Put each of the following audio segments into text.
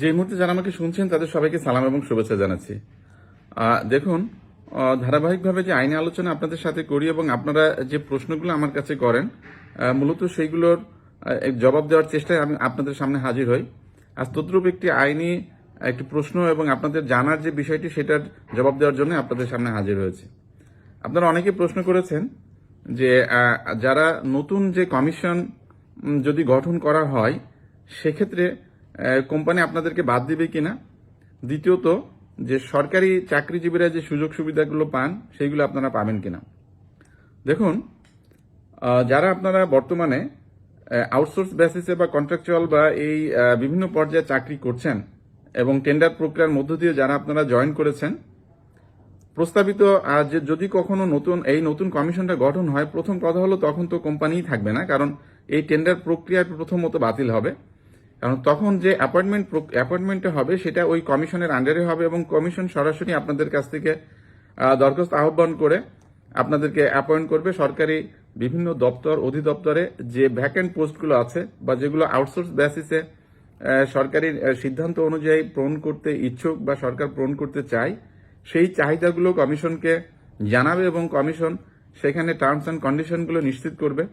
যে মুহূর্তে যারা আমাকে শুনছেন, তাদের সবাইকে সালাম এবং শুভেচ্ছা জানাচ্ছি। দেখুন ধারাবাহিকভাবে যে আইনি আলোচনা আপনাদের সাথে করি এবং আপনারা যে প্রশ্নগুলো আমার কাছে করেন মূলত সেইগুলোর জবাব দেওয়ার চেষ্টায় আমি আপনাদের সামনে হাজির হই। আজ তদ্রূপ একটি আইনি একটি প্রশ্ন এবং আপনাদের জানার যে বিষয়টি, সেটার জবাব দেওয়ার জন্য আপনাদের সামনে হাজির হয়েছে। আপনারা অনেকে প্রশ্ন করেছেন যে যারা নতুন যে কমিশন যদি গঠন করা হয়, সেক্ষেত্রে কোম্পানি আপনাদেরকে বাদ দিবে কিনা? দ্বিতীয়ত, যে সরকারি চাকরিজীবীরা যে সুযোগ সুবিধাগুলো পান, সেইগুলো আপনারা পাবেন কিনা? দেখুন যারা আপনারা বর্তমানে আউটসোর্স বেসিসে বা কন্ট্রাকচুয়াল বা এই বিভিন্ন পর্যায়ে চাকরি করছেন এবং টেন্ডার প্রক্রিয়ার মধ্য দিয়ে যারা আপনারা জয়েন করেছেন, প্রস্তাবিত যদি কখনো নতুন, এই নতুন কমিশনটা গঠন হয়, প্রথম কথা হলো তখন তো কোম্পানিই থাকবে না, কারণ এই টেন্ডার প্রক্রিয়া প্রথমত বাতিল হবে। কারণ তখন যে অ্যাপয়েন্টমেন্ট অ্যাপয়েন্টমেন্টটা হবে, সেটা ওই কমিশনের আন্ডারে হবে এবং কমিশন সরাসরি আপনাদের কাছ থেকে দরখাস্ত আহ্বান করে আপনাদেরকে অ্যাপয়েন্ট করবে। সরকারি বিভিন্ন দপ্তর, অধিদপ্তরে যে ভ্যাকেন্ট পোস্টগুলো আছে বা যেগুলো আউটসোর্স বেসিসে সরকারি সিদ্ধান্ত অনুযায়ী পূরণ করতে ইচ্ছুক বা সরকার পূরণ করতে চায়, সেই চাহিদাগুলো কমিশনকে জানাবে এবং কমিশন সেখানে টার্মস অ্যান্ড কন্ডিশনগুলো নিশ্চিত করবে।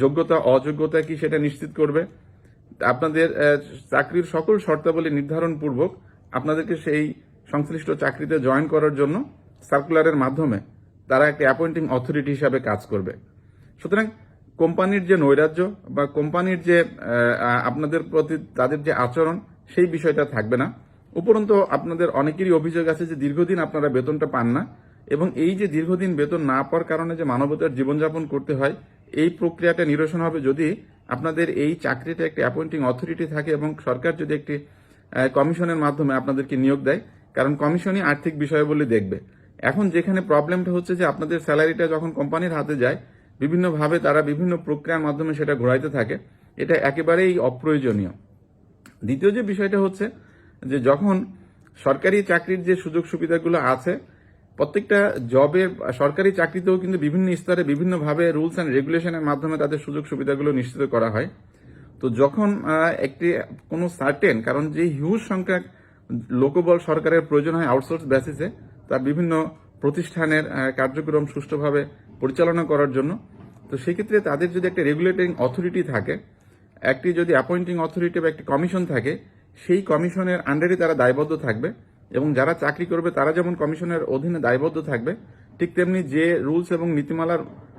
যোগ্যতা, অযোগ্যতা কি সেটা নিশ্চিত করবে। আপনাদের চাকরির সকল শর্তাবলী নির্ধারণ পূর্বক আপনাদেরকে সেই সংশ্লিষ্ট চাকরিতে জয়েন করার জন্য সার্কুলারের মাধ্যমে তারা একটা অ্যাপয়েন্টিং অথরিটি হিসাবে কাজ করবে। সুতরাং কোম্পানির যে নৈরাজ্য বা কোম্পানির যে আপনাদের প্রতি তাদের যে আচরণ, সেই বিষয়টা থাকবে না। উপরন্তু আপনাদের অনেকেরই অভিযোগ আছে যে দীর্ঘদিন আপনারা বেতনটা পান না এবং এই যে দীর্ঘদিন বেতন না পাওয়ার কারণে যে মানবতার জীবনযাপন করতে হয়, এই প্রক্রিয়াটা নিরসন হবে যদি আপনাদের এই চাকরিতে একটি অ্যাপয়েন্টিং অথরিটি থাকে এবং সরকার যদি একটি কমিশনের মাধ্যমে আপনাদেরকে নিয়োগ দেয়, কারণ কমিশনই আর্থিক বিষয় বলে দেখবে। এখন যেখানে প্রবলেমটা হচ্ছে যে আপনাদের স্যালারিটা যখন কোম্পানির হাতে যায়, বিভিন্নভাবে তারা বিভিন্ন প্রক্রিয়ার মাধ্যমে সেটা ঘোরাইতে থাকে। এটা একেবারেই অপ্রয়োজনীয়। দ্বিতীয় যে বিষয়টা হচ্ছে যে যখন সরকারি চাকরির যে সুযোগ সুবিধাগুলো আছে প্রত্যেকটা জবে সরকারি চাকরিতেও কিন্তু বিভিন্ন স্তরে বিভিন্নভাবে রুলস অ্যান্ড রেগুলেশনের মাধ্যমে তাদের সুযোগ সুবিধাগুলো নিশ্চিত করা হয়। তো যখন একটি, কোনো সার্টেন কারণ যে হিউজ সংখ্যক লোকবল সরকারের প্রয়োজন হয় আউটসোর্স বেসিসে তার বিভিন্ন প্রতিষ্ঠানের কার্যক্রম সুষ্ঠুভাবে পরিচালনা করার জন্য, তো সেক্ষেত্রে তাদের যদি একটা রেগুলেটিং অথরিটি থাকে, একটি যদি অ্যাপয়েন্টিং অথরিটি বা একটি কমিশন থাকে, সেই কমিশনের আন্ডারে তারা দায়বদ্ধ থাকবে। এবং যারা চাকরি করবে, তারা যেমন কমিশনের অধীনে দায়বদ্ধ থাকবে, ঠিক তেমনি যে রুলস এবং নীতিমালার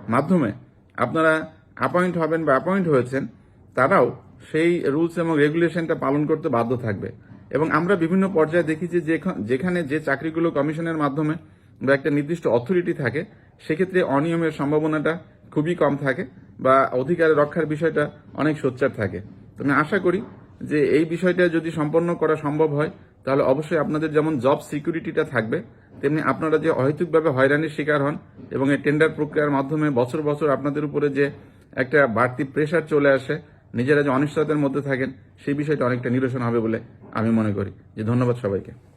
মাধ্যমে আপনারা অ্যাপয়েন্ট হবেন বা অ্যাপয়েন্ট হয়েছেন, তারাও সেই রুলস এবং রেগুলেশনটা পালন করতে বাধ্য থাকবে। এবং আমরা বিভিন্ন পর্যায়ে দেখি যে যেখা- যেখানে যে চাকরিগুলো কমিশনের মাধ্যমে বা একটা নির্দিষ্ট অথরিটি থাকে, সেক্ষেত্রে অনিয়মের সম্ভাবনাটা খুবই কম থাকে বা অধিকার রক্ষার বিষয়টা অনেক সোচ্চার থাকে। তো আমি আশা করি যে এই বিষয়টা যদি সম্পন্ন করা সম্ভব হয়, তাহলে অবশ্যই আপনাদের যেমন জব সিকিউরিটিটা থাকবে, তেমনি আপনারা যে অহেতুকভাবে হয়রানির শিকার হন এবং এই টেন্ডার প্রক্রিয়ার মাধ্যমে বছর বছর আপনাদের উপরে যে একটা বাড়তি প্রেশার চলে আসে, নিজেরা যে অনিশ্চয়তার মধ্যে থাকেন, সেই বিষয়টা অনেকটা নিরসন হবে বলে আমি মনে করি। যে ধন্যবাদ সবাইকে।